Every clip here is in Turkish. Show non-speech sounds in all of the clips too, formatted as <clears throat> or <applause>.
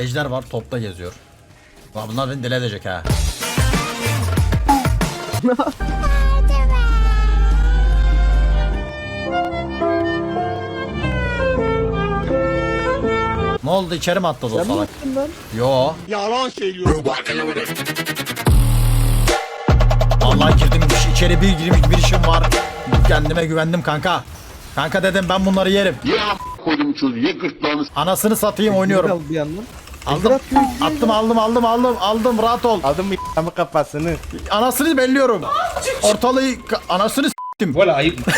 Ejder var topta geziyor. Lan bunlar beni deli edecek ha. ne oldu içeri mi atladı o salak? Yo. Yalan söylüyor. Vallahi girdim iç- içeri bir girmiş bir işim var. Kendime güvendim kanka. Kanka dedim ben bunları yerim. Ye koydum çocuğu ye gırtlağını Anasını satayım oynuyorum. Bir yandan. Aldım. Attım aldım aldım aldım aldım rahat ol. Aldım mı kafasını. Anasını belliyorum. Ortalığı ka- anasını s**tim. Valla ayıp. <laughs>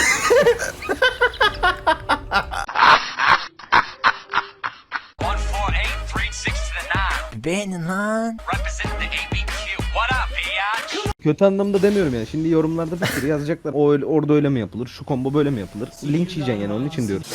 Beğenin lan. Representing the ABQ. What up, biatch? Kötü anlamda demiyorum yani. Şimdi yorumlarda bir sürü yazacaklar. O öyle, orada öyle mi yapılır? Şu combo böyle mi yapılır? Linç yiyeceksin yani onun için diyoruz.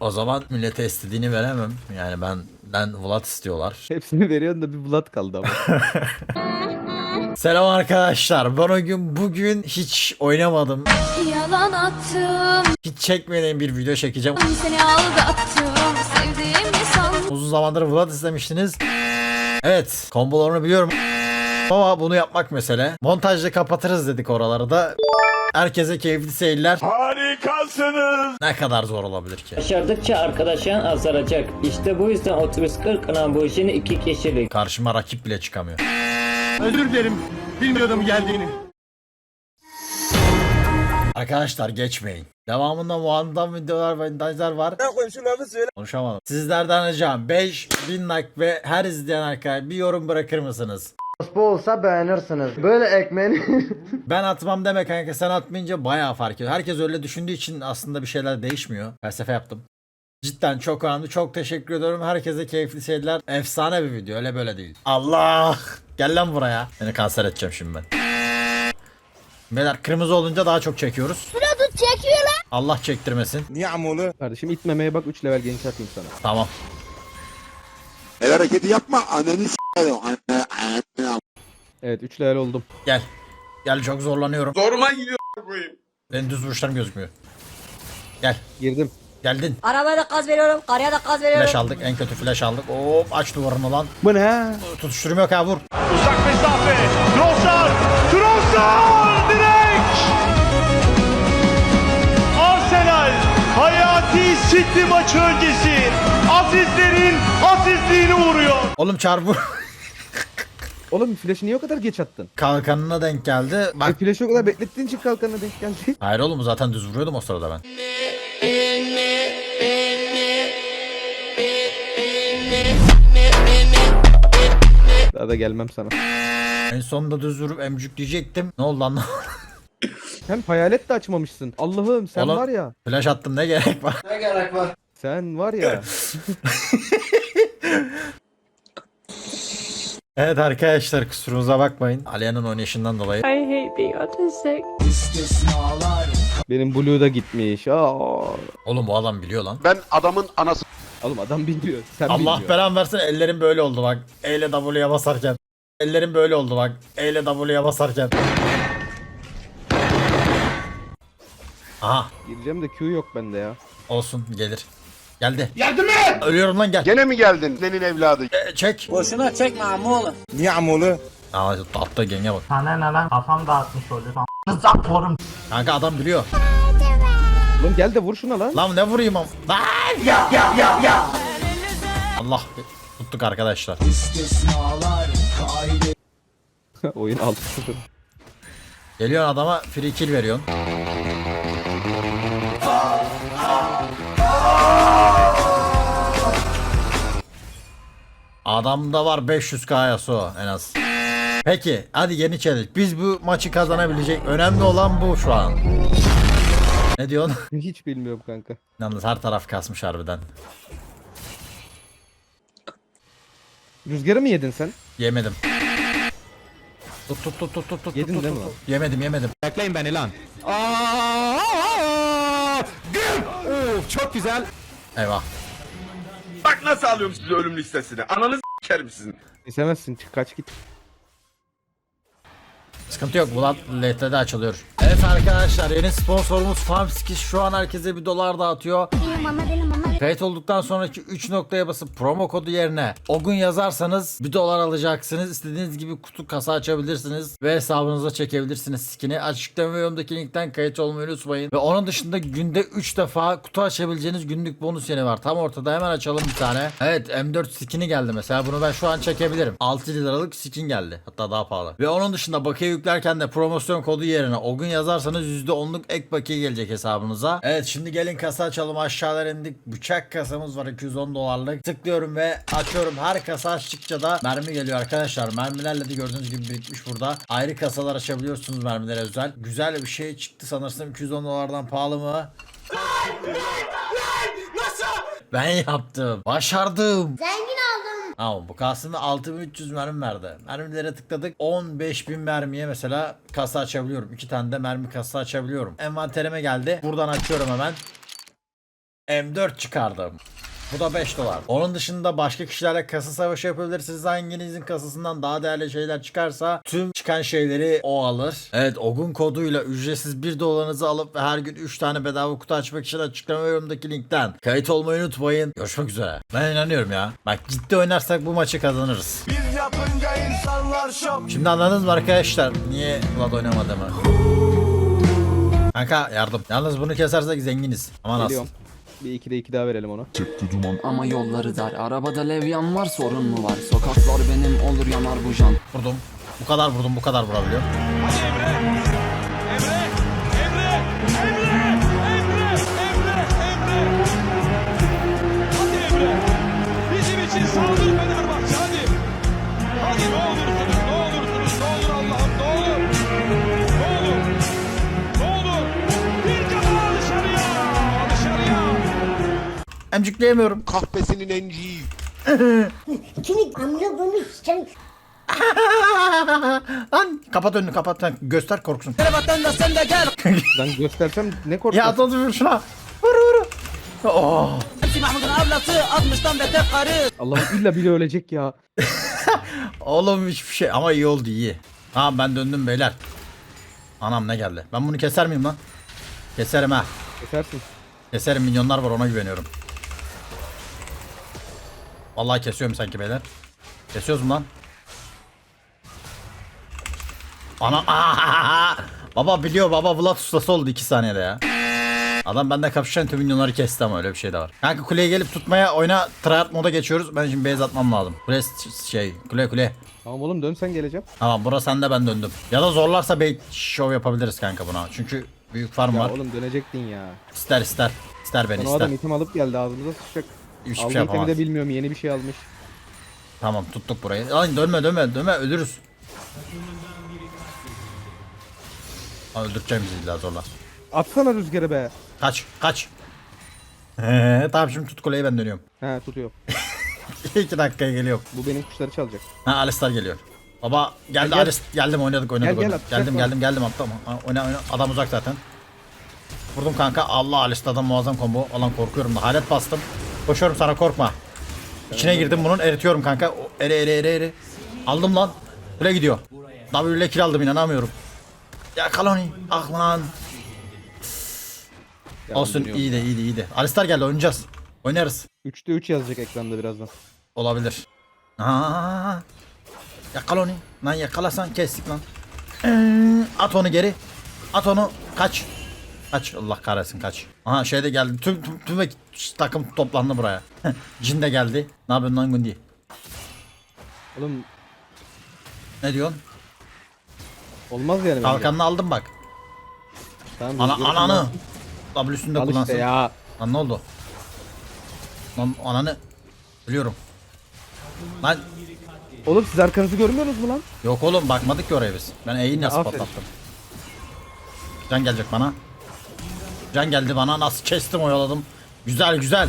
O zaman millete istediğini veremem. Yani ben ben Vlad istiyorlar. <laughs> Hepsini veriyorsun da bir bulat kaldı ama. <laughs> Selam arkadaşlar. Ben o gün bugün hiç oynamadım. Yalan attım, Hiç çekmediğim bir video çekeceğim. seni aldattım, sevdiğimi sandım. Uzun zamandır Vlad istemiştiniz. Evet, kombolarını biliyorum. Ama bunu yapmak mesele. Montajda kapatırız dedik oraları da. Herkese keyifli seyirler. Harikasınız. Ne kadar zor olabilir ki? Başardıkça arkadaşın azalacak. İşte bu yüzden otobüs 40 Lamborghini iki kişilik. Karşıma rakip bile çıkamıyor. Özür dilerim. Bilmiyordum geldiğini. Arkadaşlar geçmeyin. Devamında muazzam videolar ve montajlar var. Konuşamadım. Sizlerden ricam 5000 like ve her izleyen arkadaş bir yorum bırakır mısınız? Bu olsa beğenirsiniz. Böyle ekmeğini <laughs> Ben atmam deme kanka sen atmayınca bayağı fark ediyor. Herkes öyle düşündüğü için aslında bir şeyler değişmiyor. Felsefe yaptım. Cidden çok önemli. Çok teşekkür ediyorum. Herkese keyifli seyirler. Efsane bir video. Öyle böyle değil. Allah! Gel lan buraya. Seni kanser edeceğim şimdi ben. Beyler kırmızı olunca daha çok çekiyoruz. Tut çekiyor lan. Allah çektirmesin. Kardeşim itmemeye bak 3 level genç atayım sana. Tamam. El hareketi yapma. Ananı s**erim. Evet 3 level oldum. Gel. Gel çok zorlanıyorum. Zoruma gidiyor koyayım. Benim düz vuruşlarım gözükmüyor. Gel. Girdim. Geldin. Arabaya da gaz veriyorum, karıya da gaz veriyorum. Flash aldık. En kötü flash aldık. Hop aç duvarını lan. Bu ne? Tutuşturum yok ha vur. Uzak mesafe. Trossard. Trossard direkt. Arsenal. Hayati City maçı öncesi. Asistlerin asistliğini vuruyor. Oğlum çarpı Oğlum flash'ı niye o kadar geç attın? kalkanına denk geldi. Bak Bak. flash'ı o kadar beklettiğin için kalkanına denk geldi. <laughs> Hayır oğlum zaten düz vuruyordum o sırada ben. Daha da gelmem sana. En sonunda düz vurup emcük diyecektim. Ne oldu lan? <laughs> Sen hayalet de açmamışsın. Allah'ım sen Oğlum- var ya. Flash attım ne gerek var? Sen var ya. <laughs> evet arkadaşlar kusurumuza bakmayın. Aliye'nin oynayışından dolayı. I hate being autistic. Benim blue da gitmiş. Aa. Oğlum bu adam biliyor lan. Ben adamın anası. Oğlum adam bilmiyor. Sen Allah bilmiyor. belan versin ellerim böyle oldu bak. E ile W'ye basarken. Ellerim böyle oldu bak. E ile W'ye basarken. Aha Gireceğim de Q yok bende ya. olsun gelir. Geldi. Yardım et. Ölüyorum lan gel. Gene mi geldin? Senin evladı. E, çek. Boşuna çekme ammoğlu. Aa tatlı genge bak. Sana ne lan kafam dağıtmış oluyor. Zap forum. Kanka adam biliyor. Oğlum gel de vur şuna lan. Lan ne vurayım am? Lan! Ya ya ya ya. Allah tuttuk arkadaşlar. Oyun 6-0. Geliyorsun adama free kill veriyorsun. Adamda var 500k Yasuo en az. Peki hadi yeni challenge. Biz bu maçı kazanabilecek. Önemli olan bu şu an. Ne diyorsun? <laughs> Hiç bilmiyorum kanka. Yalnız her taraf kasmış harbiden. Rüzgarı mı yedin sen? Yemedim. Tut tut tut tut tut tut. Yedin tut, değil tut, mi tut. Yemedim yemedim. Bekleyin beni lan. çok güzel. Eyvah. Nasıl alıyorum sizi ölüm listesine. Ananı s**erim sizin. İstemezsin kaç git. Sıkıntı yok. Bulat LT'de açılıyor. Evet arkadaşlar yeni sponsorumuz Farmskis şu an herkese bir dolar dağıtıyor. Kayıt olduktan sonraki 3 noktaya basıp promo kodu yerine Ogun yazarsanız 1 dolar alacaksınız. İstediğiniz gibi kutu kasa açabilirsiniz ve hesabınıza çekebilirsiniz skin'i. Açıklama yorumdaki linkten kayıt olmayı unutmayın. Ve onun dışında günde 3 defa kutu açabileceğiniz günlük bonus yeni var. Tam ortada hemen açalım bir tane. Evet M4 skin'i geldi mesela. Bunu ben şu an çekebilirim. 6 liralık skin geldi. Hatta daha pahalı. Ve onun dışında bakiye yüklerken de promosyon kodu yerine Ogun yazarsanız %10'luk ek bakiye gelecek hesabınıza. Evet şimdi gelin kasa açalım. Aşağılara indik. Bıçak kasamız var 210 dolarlık. Tıklıyorum ve açıyorum. Her kasa açtıkça da mermi geliyor arkadaşlar. Mermilerle de gördüğünüz gibi birikmiş burada. Ayrı kasalar açabiliyorsunuz mermilere özel. Güzel bir şey çıktı sanırsam 210 dolardan pahalı mı? Ben yaptım. Başardım. Oldum. Tamam bu Kasım'da 6300 mermi verdi. Mermilere tıkladık. 15000 mermiye mesela kasa açabiliyorum. 2 tane de mermi kasa açabiliyorum. Envanterime geldi. Buradan açıyorum hemen. M4 çıkardım. Bu da 5 dolar. Onun dışında başka kişilerle kasa savaşı yapabilirsiniz. Hanginizin kasasından daha değerli şeyler çıkarsa tüm çıkan şeyleri o alır. Evet Ogun koduyla ücretsiz 1 dolarınızı alıp ve her gün 3 tane bedava kutu açmak için açıklama yorumdaki linkten kayıt olmayı unutmayın. Görüşmek üzere. Ben inanıyorum ya. Bak ciddi oynarsak bu maçı kazanırız. Biz yapınca insanlar şok. Şimdi anladınız mı arkadaşlar? Niye Vlad oynamadığımı? Kanka yardım. Yalnız bunu kesersek zenginiz. Aman Geliyorum. asıl. Bir iki de iki daha verelim ona. Ama yolları dar Arabada levyan var sorun mu var Sokaklar benim olur yanar bu can Vurdum. Bu kadar vurdum bu kadar vurabiliyorum. Emcikleyemiyorum. Kahpesinin enciği. <laughs> Kimi amına bunu sen <laughs> Lan kapat önünü kapat. Lan Göster korksun. Ben <laughs> göstersem ne korkuyorsun? ya at vur şuna. Vur vur. Oh. Allah'ım illa biri ölecek ya. Oğlum hiçbir şey ama iyi oldu iyi. Tamam ben döndüm beyler. Anam ne geldi? Ben bunu keser miyim lan? Keserim ha. Kesersin. Keserim milyonlar var ona güveniyorum. Vallahi kesiyorum sanki beyler. Kesiyoruz mu lan? Ana Aa! <laughs> Baba biliyor baba Vlad ustası oldu 2 saniyede ya. Adam bende kapışan tüm milyonları kesti ama öyle bir şey de var. Kanka kuleye gelip tutmaya oyna tryhard moda geçiyoruz. Ben şimdi base atmam lazım. Kule şey kule kule. Tamam oğlum dönsen geleceğim. Tamam burası sende ben döndüm. Ya da zorlarsa bait show yapabiliriz kanka buna. Çünkü büyük farm Ya var. oğlum dönecektin ya. İster ister. İster beni Ben o ister. adam item alıp geldi ağzımıza sıçacak. Hiçbir Aldığı şey itemi yapamaz. de bilmiyorum yeni bir şey almış. Tamam tuttuk burayı. Lan dönme dönme dönme ölürüz. Aa, öldüreceğim bizi illa zorla. Atsana rüzgarı be. Kaç kaç. <laughs> tamam şimdi tut kuleyi ben dönüyorum. He tutuyor. 2 <laughs> dakikaya geliyor. Bu benim kuşları çalacak. Ha Alistar geliyor. Baba geldi Gel, gel. Alis geldim oynadık oynadık Gel, gel, oynadık. atacak geldim var. geldim geldim attım. Ha, Oyna oyna adam uzak zaten. Vurdum kanka Allah Alistar'dan muazzam combo. Alan korkuyorum da halet bastım. Koşuyorum sana korkma. İçine girdim bunun eritiyorum kanka. Ere ere ere ere. Aldım lan. Kule gidiyor. W ile kill aldım inanamıyorum. Ya Kaloni. Ah lan. Olsun dönüyorum. iyiydi iyiydi iyiydi. Alistar geldi oynayacağız. Oynarız. 3'te 3 yazacak ekranda birazdan. Olabilir. Aa, yakala onu. Lan yakalasan kestik lan. Ee, At onu geri. At onu. Kaç. Kaç. Allah kahretsin kaç. Aha şey de geldi. Tüm, tüm, tüm takım toplandı buraya. <laughs> Cin de geldi. Ne yapıyorsun lan Gundi? Oğlum Ne diyorsun? olmaz yani bence. Kalkanını aldım bak. Tamam, Ana, rüzgarı ananı. kullansın. W üstünde Al kullansın. işte ya. Lan ne oldu? Lan ananı. Biliyorum. Lan Oğlum siz arkanızı görmüyorsunuz mu lan? Yok oğlum bakmadık ki oraya biz. Ben E'yi nasıl Aferin. patlattım. Can gelecek bana. Can geldi bana nasıl kestim oyaladım. Güzel güzel.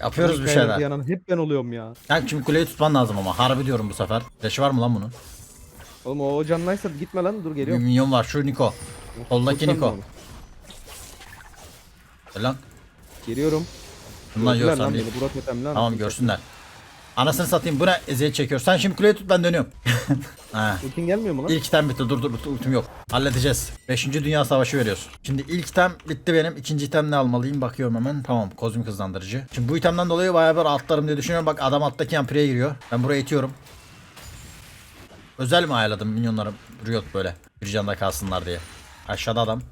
Yapıyoruz bir şeyler. Yanan hep ben oluyorum ya. Yani şimdi kuleyi tutman lazım ama. Harbi diyorum bu sefer. Leşi var mı lan bunun? Oğlum o canlıysa gitme lan dur Bir geliyorum. minyon var şu Niko. Soldaki Tutsana Niko. onu. Lan. Geliyorum. Bundan Gördüler yok lan sen değil. beni Burak Ötem lan. Tamam görsünler. Anasını satayım buna eziyet çekiyor. Sen şimdi kuleyi tut ben dönüyorum. <laughs> ha. Ultin gelmiyor mu lan? İlk item bitti. Dur dur ultim yok. Halledeceğiz. Beşinci Dünya Savaşı veriyoruz. Şimdi ilk item bitti benim. İkinci item ne almalıyım? Bakıyorum hemen. Tamam. Kozmik hızlandırıcı. Şimdi bu itemden dolayı bayağı bir atlarım diye düşünüyorum. Bak adam alttaki yampireye giriyor. Ben buraya itiyorum. Özel mi ayarladım minyonlarım? Riot böyle. Bir canda kalsınlar diye. Aşağıda adam.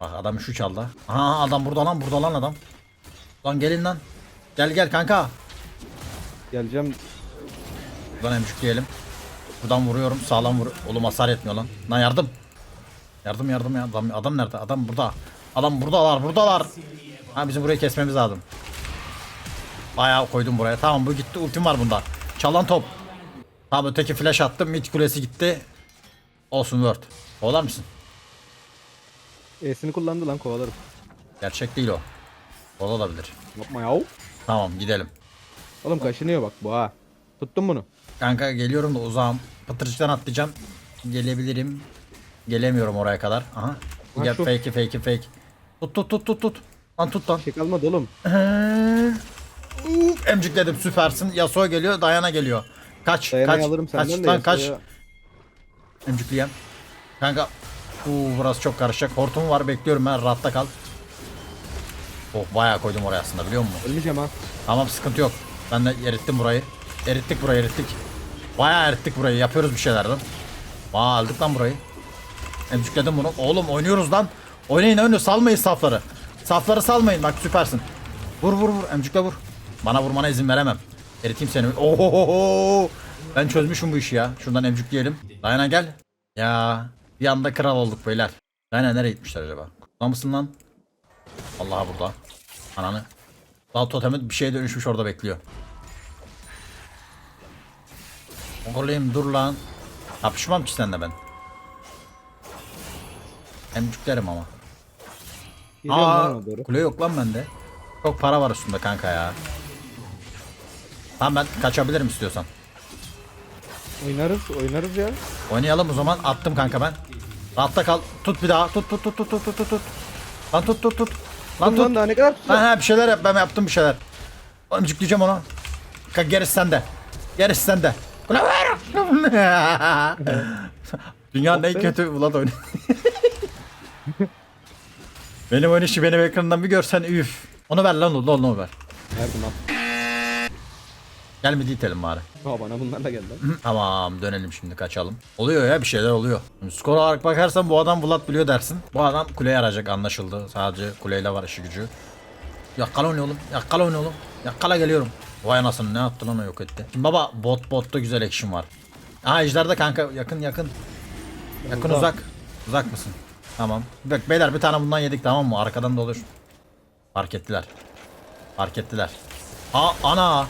Bak adam şu çaldı. Aha adam burada lan burada lan adam. Lan gelin lan. Gel gel kanka. Geleceğim. Buradan emcükleyelim. Buradan vuruyorum. Sağlam vur. Oğlum hasar etmiyor lan. Lan yardım. Yardım yardım ya. Adam, adam nerede? Adam burada. Adam buradalar buradalar. Ha bizim burayı kesmemiz lazım. Bayağı koydum buraya. Tamam bu gitti. Ultim var bunda. Çalan top. Tamam öteki flash attım. Mid kulesi gitti. Olsun word. Olar mısın? E'sini kullandı lan kovalarım. Gerçek değil o. Olabilir. Yapma yav. Tamam gidelim. Oğlum kaşınıyor bak bu ha. Tuttun bunu. Kanka geliyorum da uzağım. Pıtırcıktan atlayacağım. Gelebilirim. Gelemiyorum oraya kadar. Aha. Ha, Gel şu. fake fake fake. Tut tut tut tut tut. Lan tut lan. Şey kalmadı oğlum. Uf, Emcikledim süpersin. Yasuo geliyor, Dayana geliyor. Kaç, Dayanayı kaç, alırım kaç, senden de. lan kaç. Yasuo'ya- Emcikleyem. Kanka, uuu burası çok karışacak. Hortum var, bekliyorum ben. Rahatta kal. Oh bayağı koydum oraya aslında biliyor musun? Ölmeyeceğim ha. Tamam sıkıntı yok. Ben de erittim burayı. Erittik burayı erittik. Bayağı erittik burayı. Yapıyoruz bir şeyler lan. Vaa aldık lan burayı. Emcükledim bunu. Oğlum oynuyoruz lan. Oynayın oynayın. Salmayın safları. Safları salmayın. Bak süpersin. Vur vur vur. Emcükle vur. Bana vurmana izin veremem. Eriteyim seni. Ohohoho. Ben çözmüşüm bu işi ya. Şuradan emcükleyelim. Dayana gel. Ya. Bir anda kral olduk beyler. Dayana nereye gitmişler acaba? Burada mısın lan? Allah burada. Ananı. Daha totemi bir şeye dönüşmüş orada bekliyor. Oğlum dur lan. Kapışmam ki seninle ben. Emcüklerim ama. Geliyorum Aa, lan ona doğru. kule yok lan bende. Çok para var üstünde kanka ya. Tamam ben kaçabilirim istiyorsan. Oynarız oynarız ya. Oynayalım o zaman. Attım kanka ben. Rahatta kal. Tut bir daha. Tut tut tut tut tut tut tut. Lan tut tut tut. Lan Lan tut. daha ne kadar Ha, ha bir şeyler yap. Ben yaptım bir şeyler. Ömcükleyeceğim onu. Ka- Gerisi sende. Gerisi sende. Dünyanın en kötü Vlad oyunu. benim oynayışı benim ekranımdan bir görsen üf. Onu ver lan onu, onu ver. Verdim al. Gel mi itelim bari. Ha bana bunlarla geldi. Tamam dönelim şimdi kaçalım. Oluyor ya bir şeyler oluyor. Şimdi skor olarak bakarsan bu adam Vlad biliyor dersin. Bu adam kuleye arayacak anlaşıldı. Sadece kuleyle var işi gücü. Yakala onu oğlum. Yakala onu oğlum. Yakala geliyorum. Vay anasını ne yaptı lan o yok etti. Şimdi baba bot botta güzel action var. Aa ejderde kanka yakın yakın. Yakın Uzak. uzak. Uzak mısın? Tamam. Bak beyler bir tane bundan yedik tamam mı? Arkadan da olur. Fark ettiler. Fark ettiler. Aa ana.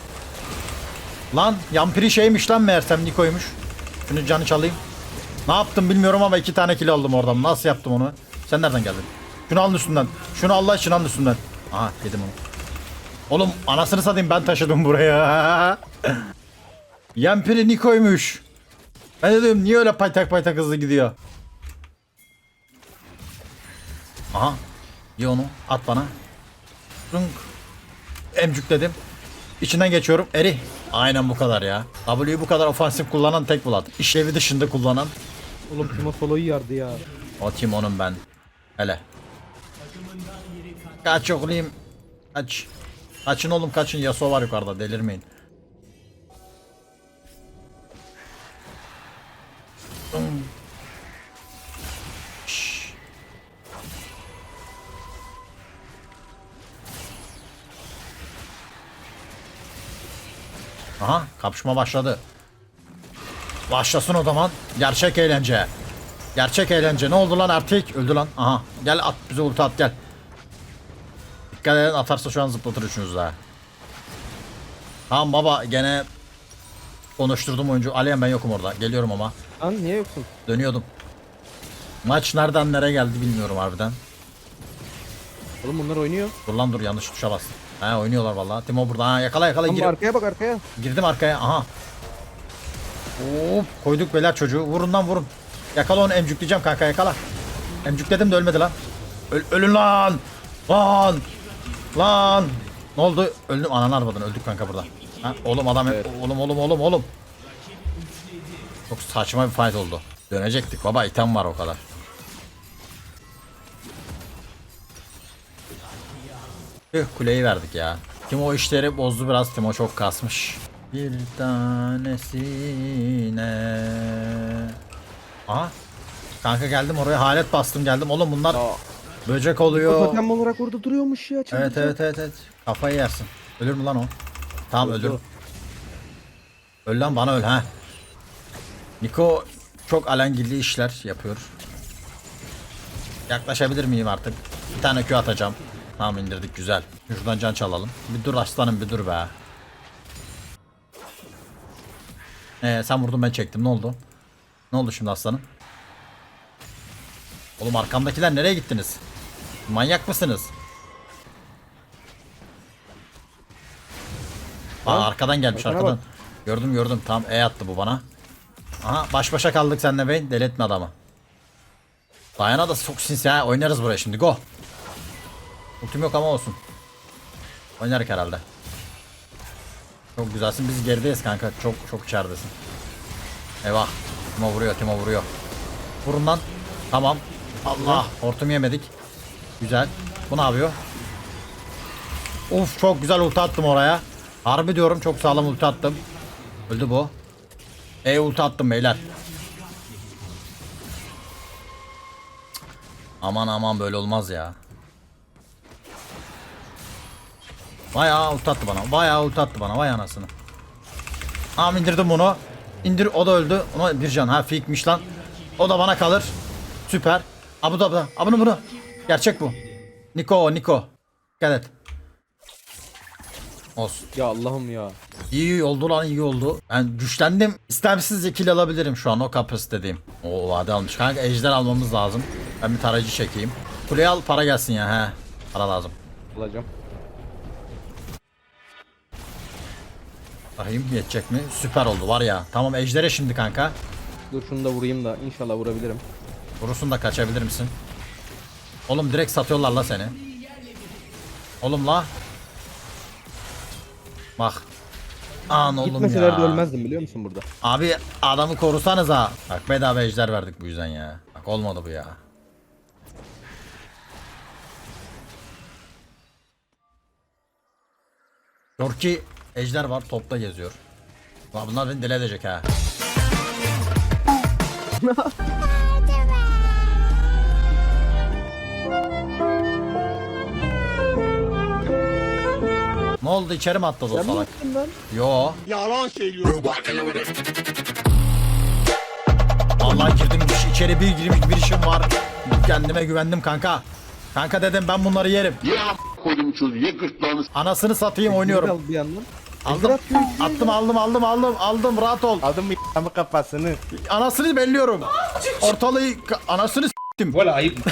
Lan yampiri şeymiş lan meğersem Niko'ymuş. Şunu canı çalayım. Ne yaptım bilmiyorum ama iki tane kill aldım oradan. Nasıl yaptım onu? Sen nereden geldin? Şunu alın üstünden. Şunu Allah için alın üstünden. Aha yedim onu. Oğlum anasını satayım ben taşıdım buraya. <laughs> Yampiri Niko'ymuş. Ben de diyorum niye öyle paytak paytak hızlı gidiyor. Aha. Ye onu. At bana. Runk. Emcükledim. İçinden geçiyorum. Eri. Aynen bu kadar ya. W'yu bu kadar ofansif kullanan tek Vlad. İşlevi dışında kullanan. Oğlum Timo soloyu yardı ya. O Timon'um ben. Hele. Kaç oğlum. Kaç. Kaçın oğlum kaçın. Yasuo var yukarıda delirmeyin. Aha kapışma başladı. Başlasın o zaman. Gerçek eğlence. Gerçek eğlence. Ne oldu lan erkek? Öldü lan. Aha. Gel at bize ulti at gel. Dikkat edin atarsa şu an zıplatır üçünüz daha. Tamam baba gene konuşturdum oyuncu. Aliyen ben yokum orada. Geliyorum ama. Lan niye yoksun? Dönüyordum. Maç nereden nereye geldi bilmiyorum harbiden. Oğlum bunlar oynuyor. Dur lan dur yanlış tuşa bastım. Ha oynuyorlar vallahi. Timo burada. Ha yakala yakala Lan gir. arkaya bak arkaya. Girdim arkaya. Aha. Hop koyduk beyler çocuğu. Vurun lan vurun. Yakala onu emcükleyeceğim kanka yakala. Emcükledim de ölmedi lan. Öl- ölün lan. Lan. Lan. Ne oldu? Öldüm ananı arabadan öldük kanka burada. Ha, oğlum adam oğlum oğlum oğlum oğlum. Çok saçma bir fight oldu. Dönecektik baba item var o kadar. Tüh kuleyi verdik ya. Timo işleri bozdu biraz. Timo çok kasmış. Bir tanesine. Aha. Kanka geldim oraya halet bastım geldim. Oğlum bunlar böcek oluyor. Totem olarak orada duruyormuş ya. Evet çıldıracak. evet evet evet. Kafayı yersin. Ölür mü lan o? Tamam ölür. Öl lan bana öl ha. Niko çok alengilli işler yapıyor. Yaklaşabilir miyim artık? Bir tane Q atacağım. Tamam indirdik güzel. Şuradan can çalalım. Bir dur aslanım bir dur be. Ee, sen vurdun ben çektim ne oldu? Ne oldu şimdi aslanım? Oğlum arkamdakiler nereye gittiniz? Manyak mısınız? Aa arkadan gelmiş Arkana arkadan. Gördüm gördüm. Tam E attı bu bana. Aha baş başa kaldık seninle Vayne. Deli etme adamı. Dayana da çok sinsi ha. Oynarız buraya şimdi. Go. Ultim yok ama olsun. Oynarız herhalde. Çok güzelsin. Biz gerideyiz kanka. Çok çok içeridesin. Eyvah. Timo vuruyor. Timo vuruyor. Vurun lan. Tamam. Allah. Hortum yemedik. Güzel. Bu ne yapıyor? Uf çok güzel ulti attım oraya. Harbi diyorum çok sağlam ulti attım. Öldü bu. E ulti attım beyler. Aman aman böyle olmaz ya. Bayağı ulti attı bana. Bayağı ulti attı bana. Vay anasını. Tamam indirdim bunu. İndir o da öldü. Ona bir can. Ha fikmiş lan. O da bana kalır. Süper. Ha bu da bu da. Ha bunu bunu. Gerçek bu. Niko Niko. Dikkat et. Olsun. Ya Allah'ım ya. İyi oldu lan iyi oldu. Ben güçlendim. İstemsizce kill alabilirim şu an o kapasitedeyim. O vade almış. Kanka ejder almamız lazım. Ben bir tarayıcı çekeyim. Kuleyi al para gelsin ya he. Para lazım. Alacağım. Bakayım yetecek mi? Süper oldu var ya. Tamam ejdere şimdi kanka. Dur şunu da vurayım da inşallah vurabilirim. Vurursun da kaçabilir misin? Oğlum direkt satıyorlar la seni. Oğlum la. Bak. An oğlum Gitmeseler ya. de ölmezdim biliyor musun burada? Abi adamı korusanız ha. Bak bedava ejder verdik bu yüzden ya. Bak olmadı bu ya. Yorki ejder var topta geziyor. Lan bunlar beni deli edecek ha. <laughs> oldu içeri mi atladı o Sen mi salak? yaptın lan? Yo. Vallahi girdim iç- içeri bir girmiş bir işim var. Kendime güvendim kanka. Kanka dedim ben bunları yerim. Anasını satayım oynuyorum. Al bir yandan. Aldım. Attım aldım aldım aldım aldım rahat ol. Aldım bir ama kafasını. Anasını belliyorum. Ortalığı ka- anasını s**tim. Böyle ayıp. <laughs>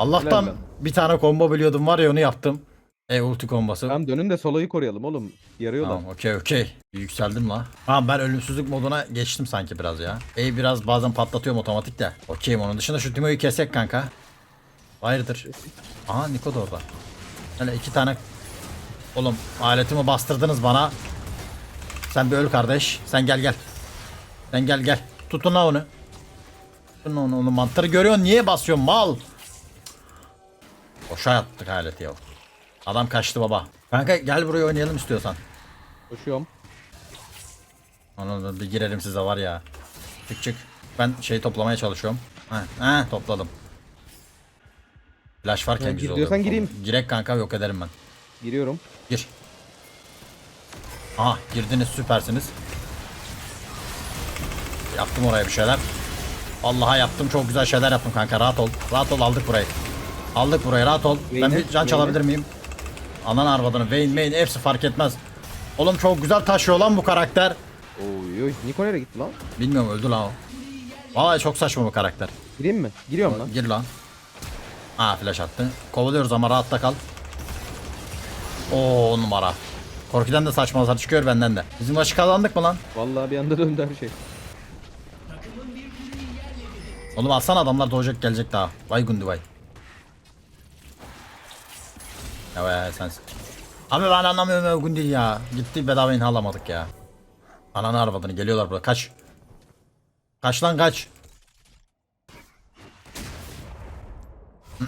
Allah'tan Helal bir tane combo biliyordum var ya onu yaptım. E ulti kombosu. Tamam dönün de soloyu koruyalım oğlum. Yarıyorlar. Tamam okey okey. Yükseldim la. Tamam ben ölümsüzlük moduna geçtim sanki biraz ya. E biraz bazen patlatıyorum otomatik de. Okeyim onun dışında şu Timo'yu kesek kanka. Hayırdır? Aha Niko da orada. Hele iki tane. Oğlum aletimi bastırdınız bana. Sen bir öl kardeş. Sen gel gel. Sen gel gel. Tutun la onu. Tutun onu, onu mantarı görüyorsun niye basıyorsun mal? Boşa yaptık aleti ya. Adam kaçtı baba. Kanka gel buraya oynayalım istiyorsan. Koşuyorum. Onu bir girelim size var ya. Çık çık. Ben şey toplamaya çalışıyorum. Ha, ha topladım. Flash varken Ya, güzel oluyor. gireyim. Girek kanka yok ederim ben. Giriyorum. Gir. Aha girdiniz süpersiniz. Yaptım oraya bir şeyler. Allah'a yaptım çok güzel şeyler yaptım kanka rahat ol. Rahat ol aldık burayı. Aldık burayı rahat ol. ben Vayne'e, bir can çalabilir miyim? Anan arvadını Vayne Vayne hepsi fark etmez. Oğlum çok güzel taşıyor lan bu karakter. Oy oy. Niko nereye gitti lan? Bilmiyorum öldü lan o. Vallahi çok saçma bu karakter. Gireyim mi? Giriyorum lan. Gir lan. Ha flash attı. Kovalıyoruz ama rahatta kal. Oo on numara. Korkudan da saçma hasar çıkıyor benden de. Bizim maçı kazandık mı lan? Vallahi bir anda döndü her şey. Oğlum alsana adamlar doğacak gelecek daha. Vay gundi vay. Evet sensin. Abi ben anlamıyorum ya gundi ya. Gitti bedava inha alamadık ya. Ananı arvadını geliyorlar burada kaç. Kaç lan kaç. <clears throat>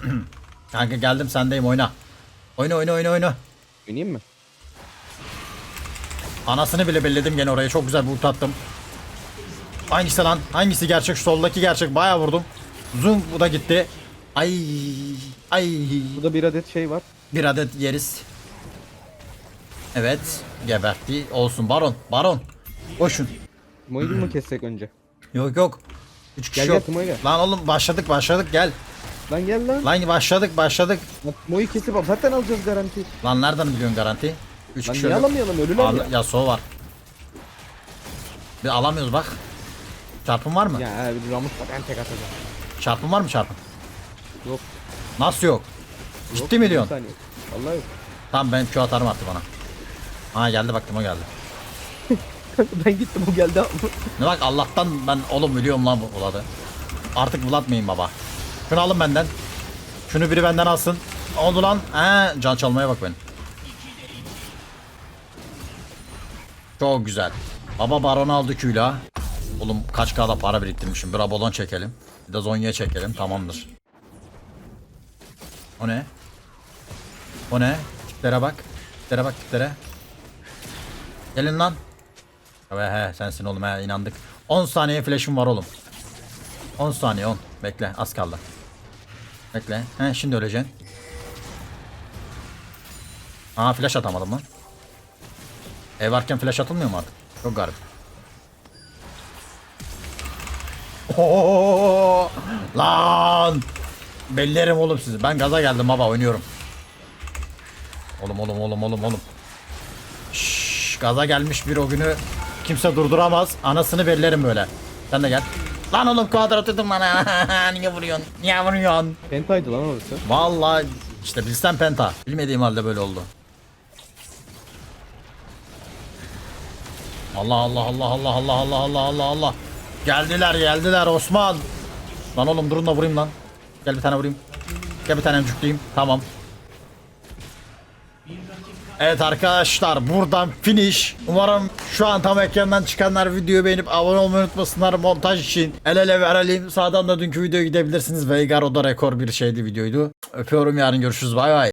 Kanka geldim sendeyim oyna. Oyna oyna oyna oyna. Oynayayım mı? Anasını bile belledim gene oraya çok güzel bir ult attım. Hangisi lan? Hangisi gerçek? Şu soldaki gerçek. Bayağı vurdum. Zoom bu da gitti. Ay ay Burada bir adet şey var. Bir adet yeriz. Evet gebertti. Olsun baron baron. Koşun. Timo'yu mu kessek önce? Yok yok. Üç kişi Gel, gel, yok. Timo'ya gel. Lan oğlum başladık başladık gel. Lan gel lan. Lan başladık başladık. Timo'yu kesip al. Zaten alacağız garanti. Lan nereden biliyorsun garanti? Üç Lan kişi niye yok. alamayalım ölüler Al, ya. Yasuo var. Bir alamıyoruz bak. Çarpın var mı? Ya bir Ramus'la ben tek atacağım. Çarpın var mı çarpın? Yok. Nasıl yok? Ciddi mi diyorsun? saniye. Vallahi yok. Tamam ben Q atarım artık bana. Ha geldi baktım o geldi. <laughs> ben gittim o geldi ama. Ne bak Allah'tan ben oğlum biliyorum lan bu Vlad'ı. Artık Vlad'mayın baba. Şunu alın benden. Şunu biri benden alsın. Oldu lan. He, can çalmaya bak benim. Çok güzel. Baba baron aldı Q'yla. Oğlum kaç kadar para biriktirmişim. Bir Rabolon çekelim. Bir de Zonya çekelim. Tamamdır. O ne? O ne? Tiplere bak. Tiplere bak tiplere. Gelin lan. Ve he sensin oğlum he inandık. 10 saniye flash'ım var oğlum. 10 saniye 10. Bekle az kaldı. Bekle. He şimdi öleceksin. Aa flash atamadım lan. Ev varken flash atılmıyor mu artık? Çok garip. Oo, lan! Bellerim oğlum sizi. Ben gaza geldim baba oynuyorum. Oğlum oğlum oğlum oğlum oğlum. Şşş, gaza gelmiş bir o günü kimse durduramaz. Anasını bellerim böyle. Sen de gel. Lan oğlum kvadrat tutun bana. <laughs> Niye vuruyorsun? Niye vuruyorsun? Pentaydı lan orası. Vallahi işte bilsem penta. Bilmediğim halde böyle oldu. Allah Allah Allah Allah Allah Allah Allah Allah Allah. Geldiler geldiler Osman. Lan oğlum durun da vurayım lan. Gel bir tane vurayım. Gel bir tane emcükleyeyim. Tamam. Evet arkadaşlar buradan finish. Umarım şu an tam ekrandan çıkanlar videoyu beğenip abone olmayı unutmasınlar montaj için. El ele verelim. Sağdan da dünkü videoya gidebilirsiniz. Veigar o da rekor bir şeydi videoydu. Öpüyorum yarın görüşürüz bay bay.